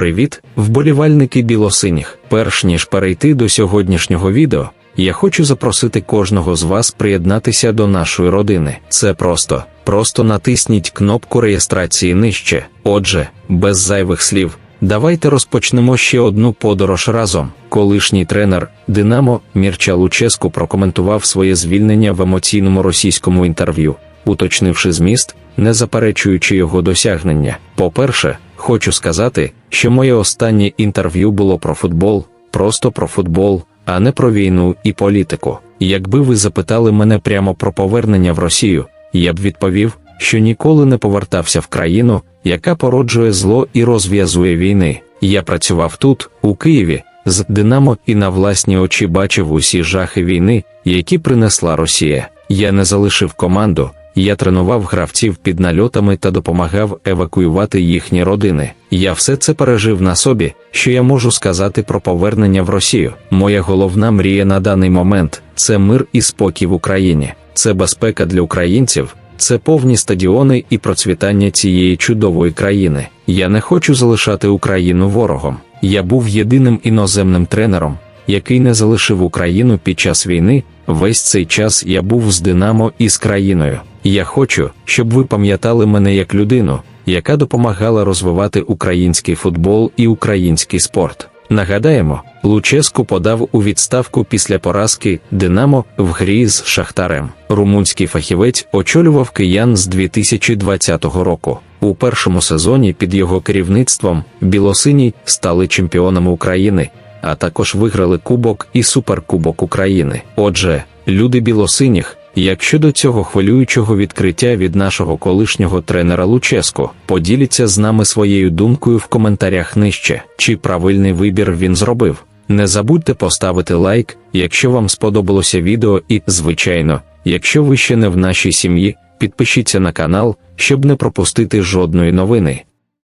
Привіт, вболівальники білосиніх. Перш ніж перейти до сьогоднішнього відео, я хочу запросити кожного з вас приєднатися до нашої родини. Це просто, просто натисніть кнопку реєстрації нижче. Отже, без зайвих слів, давайте розпочнемо ще одну подорож разом. Колишній тренер Динамо Мірча Луческу прокоментував своє звільнення в емоційному російському інтерв'ю, уточнивши зміст, не заперечуючи його досягнення. По-перше, хочу сказати, що моє останнє інтерв'ю було про футбол, просто про футбол, а не про війну і політику. Якби ви запитали мене прямо про повернення в Росію, я б відповів, що ніколи не повертався в країну, яка породжує зло і розв'язує війни. Я працював тут, у Києві, з Динамо і на власні очі бачив усі жахи війни, які принесла Росія. Я не залишив команду. Я тренував гравців під нальотами та допомагав евакуювати їхні родини. Я все це пережив на собі, що я можу сказати про повернення в Росію. Моя головна мрія на даний момент це мир і спокій в Україні, це безпека для українців, це повні стадіони і процвітання цієї чудової країни. Я не хочу залишати Україну ворогом. Я був єдиним іноземним тренером, який не залишив Україну під час війни. Весь цей час я був з Динамо і з країною. Я хочу, щоб ви пам'ятали мене як людину, яка допомагала розвивати український футбол і український спорт. Нагадаємо, Луческу подав у відставку після поразки Динамо в грі з Шахтарем. Румунський фахівець очолював киян з 2020 року. У першому сезоні під його керівництвом білосині стали чемпіонами України, а також виграли Кубок і Суперкубок України. Отже, люди білосиніх. Як щодо цього хвилюючого відкриття від нашого колишнього тренера Луческо, поділіться з нами своєю думкою в коментарях нижче, чи правильний вибір він зробив. Не забудьте поставити лайк, якщо вам сподобалося відео, і, звичайно, якщо ви ще не в нашій сім'ї, підпишіться на канал, щоб не пропустити жодної новини.